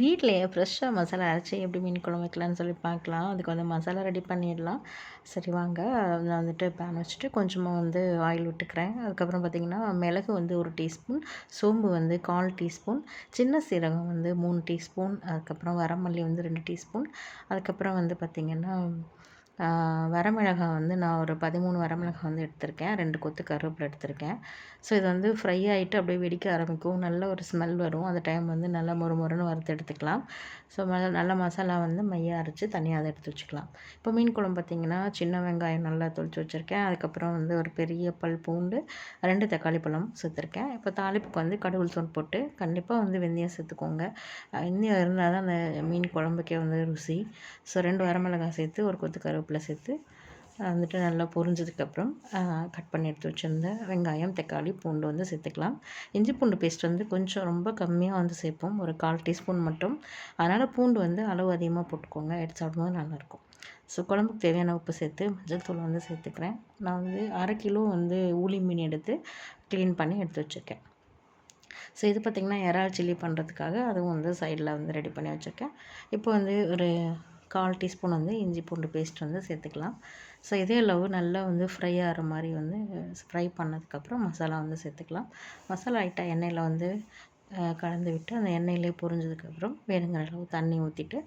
வீட்லேயே ஃப்ரெஷ்ஷாக மசாலா அரைச்சி எப்படி மீன் குழம்பு வைக்கலான்னு சொல்லி பார்க்கலாம். அதுக்கு வந்து மசாலா ரெடி பண்ணிடலாம். சரி வாங்க. நான் வந்துட்டு பேன் வச்சுட்டு கொஞ்சமாக வந்து ஆயில் விட்டுக்கிறேன். அதுக்கப்புறம் பார்த்திங்கன்னா மிளகு வந்து ஒரு டீஸ்பூன் சோம்பு வந்து கால் டீஸ்பூன் சின்ன சீரகம் வந்து மூணு டீஸ்பூன் அதுக்கப்புறம் வரமல்லி வந்து ரெண்டு டீஸ்பூன் அதுக்கப்புறம் வந்து பார்த்திங்கன்னா வரமிளகாய் வந்து நான் ஒரு பதிமூணு வரமிளகாய் வந்து எடுத்திருக்கேன். ரெண்டு கொத்து கருவேப்பிலை எடுத்திருக்கேன். ஸோ இது வந்து ஃப்ரை ஆகிட்டு அப்படியே வெடிக்க ஆரம்பிக்கும். நல்ல ஒரு ஸ்மெல் வரும். அந்த டைம் வந்து நல்லா மொறு மொறுன்னு வறுத்து எடுத்துக்கலாம். ஸோ நல்ல மசாலா வந்து மையாக அரைச்சி தனியாக அதை எடுத்து வச்சுக்கலாம். இப்போ மீன் குழம்பு பார்த்திங்கன்னா சின்ன வெங்காயம் நல்லா தொளிச்சு வச்சுருக்கேன். அதுக்கப்புறம் வந்து ஒரு பெரிய பல் பூண்டு ரெண்டு தக்காளி பழம் சேர்த்துருக்கேன். இப்போ தாளிப்புக்கு வந்து கடவுள் தோன் போட்டு கண்டிப்பாக வந்து வெந்தயம் சேர்த்துக்கோங்க. வெந்தயம் இருந்தால் தான் அந்த மீன் குழம்புக்கே வந்து ருசி. ஸோ ரெண்டு வரமிளகாய் சேர்த்து ஒரு கொத்து கருவேப்பிலை சேர்த்து வந்துட்டு நல்லா பொரிஞ்சதுக்கப்புறம் கட் பண்ணி எடுத்து வச்சுருந்த வெங்காயம் தக்காளி பூண்டு வந்து சேர்த்துக்கலாம். இஞ்சி பூண்டு பேஸ்ட் வந்து கொஞ்சம் ரொம்ப கம்மியாக வந்து சேர்ப்போம். ஒரு கால் டீஸ்பூன் மட்டும். அதனால் பூண்டு வந்து அளவு அதிகமாக போட்டுக்கோங்க. எடுத்து சாப்பிடும்போது நல்லாயிருக்கும். ஸோ குழம்புக்கு தேவையான உப்பு சேர்த்து மஞ்சள் தூள் வந்து சேர்த்துக்கிறேன். நான் வந்து அரை கிலோ வந்து ஊளி மீன் எடுத்து க்ளீன் பண்ணி எடுத்து வச்சுருக்கேன். ஸோ இது பார்த்திங்கன்னா இறால் சில்லி பண்ணுறதுக்காக அதுவும் வந்து சைடில் வந்து ரெடி பண்ணி வச்சுருக்கேன். இப்போ வந்து ஒரு கால் டீஸ்பூன் வந்து இஞ்சி பூண்டு பேஸ்ட் வந்து சேர்த்துக்கலாம். ஸோ இதே அளவு நல்லா வந்து ஃப்ரை ஆகிற மாதிரி வந்து ஃப்ரை பண்ணதுக்கப்புறம் மசாலா வந்து சேர்த்துக்கலாம். மசாலா ஐட்டாக எண்ணெயில் வந்து கலந்து விட்டு அந்த எண்ணெயிலே பொரிஞ்சதுக்கப்புறம் வேணுங்கிற அளவு தண்ணி ஊற்றிட்டு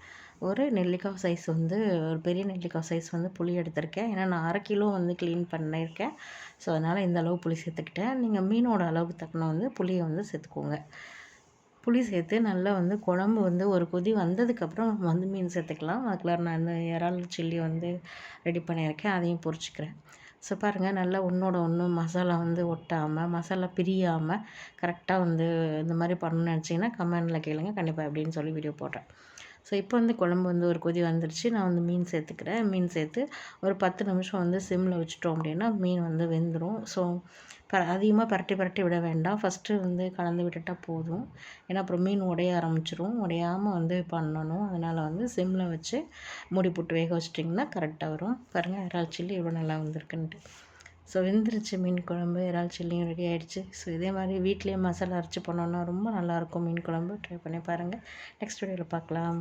ஒரு நெல்லிக்காய் சைஸ் வந்து ஒரு பெரிய நெல்லிக்காய் சைஸ் வந்து புளி எடுத்திருக்கேன். ஏன்னா நான் அரை கிலோ வந்து க்ளீன் பண்ணியிருக்கேன். ஸோ அதனால் இந்த அளவு புளி சேர்த்துக்கிட்டேன். நீங்கள் மீனோட அளவுக்கு தக்கன வந்து புளியை வந்து சேர்த்துக்கோங்க. புளி சேர்த்து நல்லா வந்து குழம்பு வந்து ஒரு கொதி வந்ததுக்கப்புறம் வந்து மீன் சேர்த்துக்கலாம். அதுக்குள்ள நான் இந்த இறால் சில்லி வந்து ரெடி பண்ணியிருக்கேன். அதையும் பொரிச்சிக்கிறேன். ஸோ பாருங்கள் நல்லா ஒன்றோட ஒன்று மசாலா வந்து ஒட்டாமல் மசாலா பிரியாமல் கரெக்டாக வந்து இந்த மாதிரி பண்ணணும்னு நினச்சிங்கன்னா கமெண்டில் கேளுங்க. கண்டிப்பாக அப்படின்னு சொல்லி வீடியோ போடுறேன். ஸோ இப்போ வந்து குழம்பு வந்து ஒரு கொதி வந்துருச்சு. நான் வந்து மீன் சேர்த்துக்கிறேன். மீன் சேர்த்து ஒரு பத்து நிமிஷம் வந்து சிம்மில் வச்சுட்டோம் அப்படின்னா மீன் வந்து வெந்துடும் ஸோ ப அதிகமாக பரட்டி பரட்டி விட வேண்டாம். ஃபஸ்ட்டு வந்து கலந்து விட்டுட்டால் போதும். ஏன்னா அப்புறம் மீன் உடைய ஆரம்பிச்சிரும். உடையாமல் வந்து பண்ணணும். அதனால் வந்து சிம்மில் வச்சு மூடி போட்டு வேக வச்சிட்டிங்கன்னா கரெக்டாக வரும். பாருங்கள் இறால் சில்லி இவ்வளோ நல்லா வந்திருக்குன்ட்டு. ஸோ வெந்துருச்சு மீன் குழம்பு. இறால் சில்லியும் ரெடி ஆகிடுச்சு ஸோ இதே மாதிரி வீட்லேயே மசாலா அரைச்சி பண்ணோன்னா ரொம்ப நல்லாயிருக்கும் மீன் குழம்பு. ட்ரை பண்ணி பாருங்கள் நெக்ஸ்ட் வீடியோவில் பார்க்கலாம்